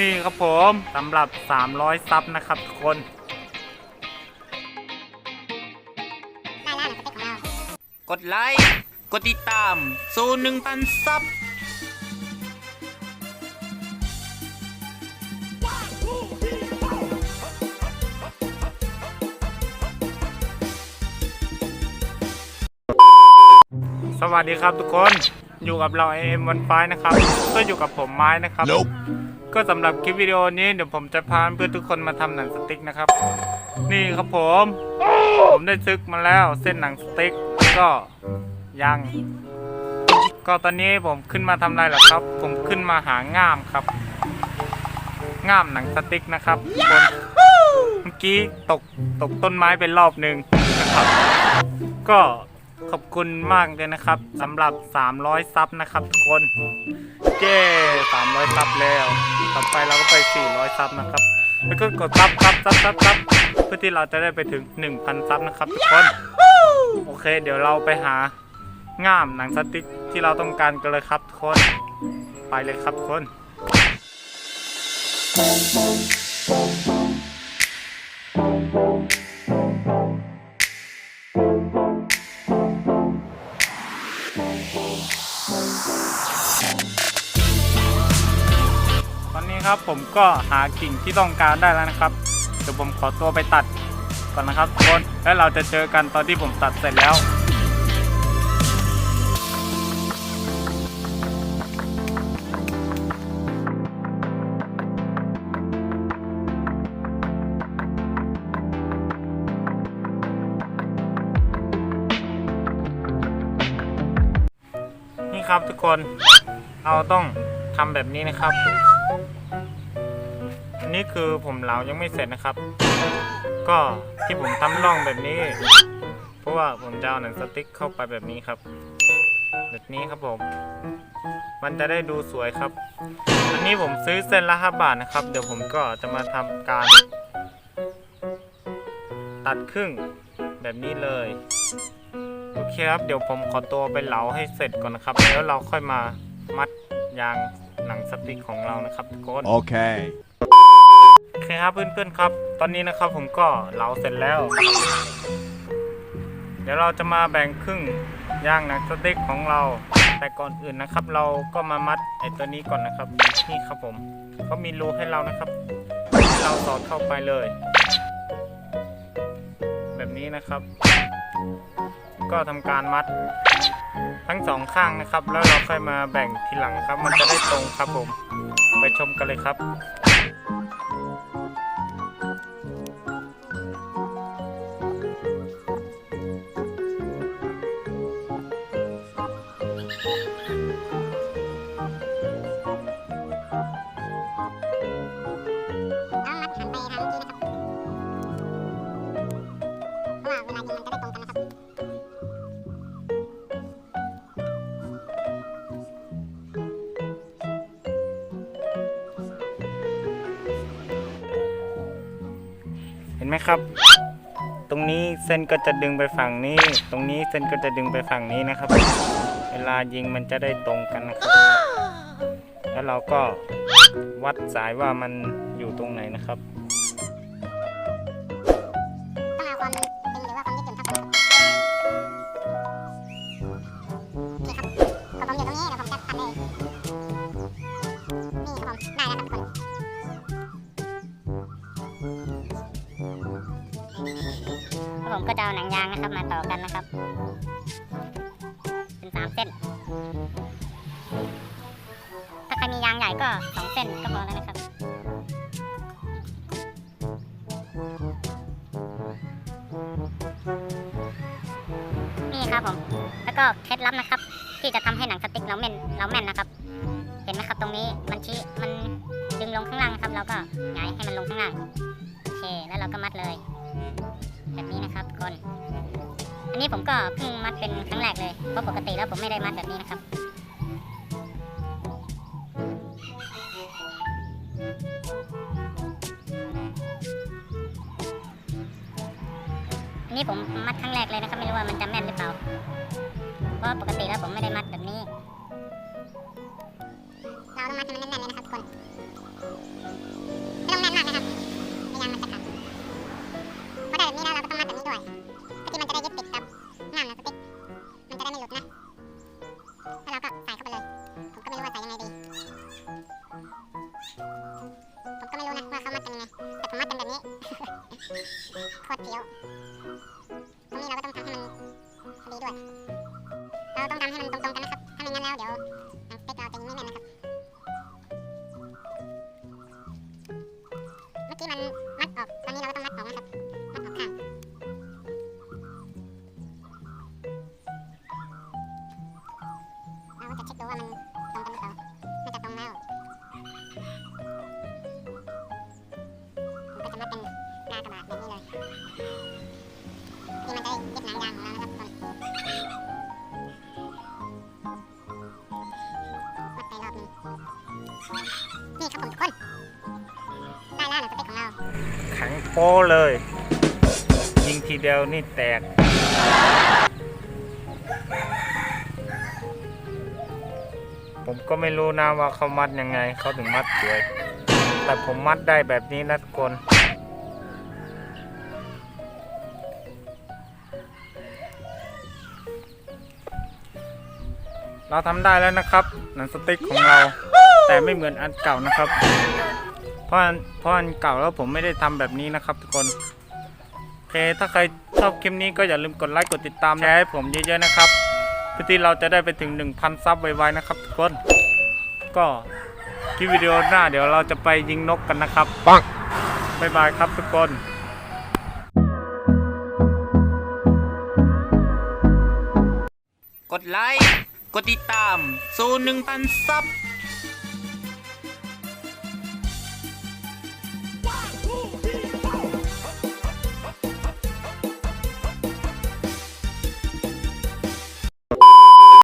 นี่ครับผมสำหรับ 300 ซับนะครับทุกคนได้แล้วหนังสติ๊กของเรากดไลค์ กดติดตามสู่1,000 ซับสวัสดีครับทุกคน อยู่กับเราเอ็มวันไฟนะครับ ก็อยู่กับผมไม้นะครับ ก็สำหรับคลิปวิดีโอนี้เดี๋ยวผมจะพาเพื่อนทุกคนมาทำหนังสติ๊กนะครับ นี่ครับผม ผมได้ซึกมาแล้วเส้นหนังสติ๊กก็ยัง ก็ตอนนี้ผมขึ้นมาทำอะไรเหรอครับ ผมขึ้นมาหาง่ามครับ ง่ามหนังสติ๊กนะครับคนเมื่อกี้ตกตกต้นไม้เป็นรอบหนึ่งนะครับ ก็ ขอบคุณมากเลยนะครับสำหรับ 300 ซับนะครับทุกคนเย้300 ซับแล้ว ต่อไปเราก็ไป 400 ซับนะครับ แล้วก็กดซับซับซับซับซับเพื่อที่เราจะได้ไปถึง 1,000 ซับนะครับทุกคน โอเค เดี๋ยวเราไปหาง่ามหนังสติ๊กที่เราต้องการกันเลยครับทุกคน ไปเลยครับทุกคน นนี้ครับ ผมก็หากิ่งที่ต้องการได้แล้วนะครับ เดี๋ยวผมขอตัวไปตัดก่อนนะครับทุกคนแล้วเราจะเจอกันตอนที่ผมตัดเสร็จแล้วนี่ครับทุกคน เราต้องทำแบบนี้นะครับ นี้คือผมเหลายังไม่เสร็จนะครับ ก็ที่ผมทำร่องแบบนี้ เพราะว่าผมจะเอาหนังสติ๊กเข้าไปแบบนี้ครับ แบบนี้ครับผม มันจะได้ดูสวยครับ อันนี้ผมซื้อเส้นละ5บาทนะครับ เดี๋ยวผมก็จะมาทำการ ตัดครึ่งแบบนี้เลยโอเคครับ เดี๋ยวผมขอตัวไปเหลาให้เสร็จก่อนนะครับ แล้วเราค่อยมามัดยางหนังสติ๊กของเรานะครับทุกคน Okay. โอเคครับเพื่อนๆครับ ตอนนี้นะครับผมก็เหลาเสร็จแล้ว เดี๋ยวเราจะมาแบ่งครึ่งย่างหนังสติ๊กของเรา แต่ก่อนอื่นนะครับ เราก็มามัดไอ้ตัวนี้ก่อนนะครับนี่ครับผมเขามีรูให้เรานะครับให้เราสอดเข้าไปเลย แบบนี้นะครับ ก็ทำการมัดทั้งสองข้างนะครับ แล้วเราค่อยมาแบ่งทีหลังครับ มันจะได้ตรงครับผม ไปชมกันเลยครับ ว่าเวลายิงมันจะได้ตรงกันนะครับเห็นไหมครับ ตรงนี้เส้นก็จะดึงไปฝั่งนี้ ตรงนี้เส้นก็จะดึงไปฝั่งนี้นะครับ เวลายิงมันจะได้ตรงกันนะครับ แล้วเราก็วัดสายว่ามันอยู่ตรงไหนนะครับ ผมก็จะเอาหนังยางนะครับ มาต่อกันนะครับ เป็นสามเส้น ถ้าใครมียางใหญ่ก็สองเส้นก็พอแล้วนะครับนี่ครับผม แล้วก็เคล็ดลับนะครับ ที่จะทำให้หนังสติ๊กเราแม่นเราแม่นนะครับ เห็นไหมครับตรงนี้มันชี้มันดึงลงข้างล่างนะครับ เราก็หงายให้มันลงข้างล่างโอเคแล้วเราก็มัดเลย แบบนี้นะครับทุกคน อันนี้ผมก็เพิ่งมัดเป็นครั้งแรกเลย เพราะปกติแล้วผมไม่ได้มัดแบบนี้นะครับอันนี้ผมมัดครั้งแรกเลยนะครับ ไม่รู้ว่ามันจะแม่นหรือเปล่า เพราะปกติแล้วผมไม่ได้มัดแบบนี้ เราต้องมัดให้มันแน่นๆเลยนะครับทุกคน ด้วยตะกี้มันจะได้ยึดติดกับง่ามนะสติ๊กมันจะได้ไม่หลุดนะแล้วเราก็ใส่เข้าไปเลย ผมก็ไม่รู้ว่าใส่ยังไงดี ผมก็ไม่รู้นะว่าเขามัดกันยังไง แต่ผมมัดกันแบบนี้ โคตรเฟี้ยวตรงนี้เราก็ต้องทำให้มันดีด้วย เราต้องทำให้มันตรงๆกันนะครับ ถ้าไม่งั้นแล้วเดี๋ยว จะเช็คดูว่ามันตรงกันหรือเปล่าน่าจะตรงแล้วก็จะมัดเป็นหน้ากระบะแบบนี้เลยนี่มันจะได้ยึดหนังยางของเรานะครับทุกคนมัดไปรอบนึงนี่ครับผมทุกคนได้แล้วหนังสติ๊กของเราข็งโป้เลย ยิงทีเดียวนี่แตก ผมก็ไม่รู้นะว่าเขามัดยังไงเขาถึงมัดสวย แต่ผมมัดได้แบบนี้นะทุกคนเราทำได้แล้วนะครับหนังสติ๊กของเรา แต่ไม่เหมือนอันเก่านะครับ เพราะเพราะอันเก่าแล้วผมไม่ได้ทำแบบนี้นะครับทุกคนโอเคถ้าใครชอบคลิปนี้ก็อย่าลืมกดไลค์กดติดตามแชร์ให้ผมเยอะๆนะครับ เพื่อที่เราจะได้ไปถึง 1,000 ซับไวๆนะครับทุกคน ก็คลิปวิดีโอหน้าเดี๋ยวเราจะไปยิงนกกันนะครับปังบ๊ายบายครับทุกคนกดไลค์ กดติดตามสู่หนึ่งพันซับ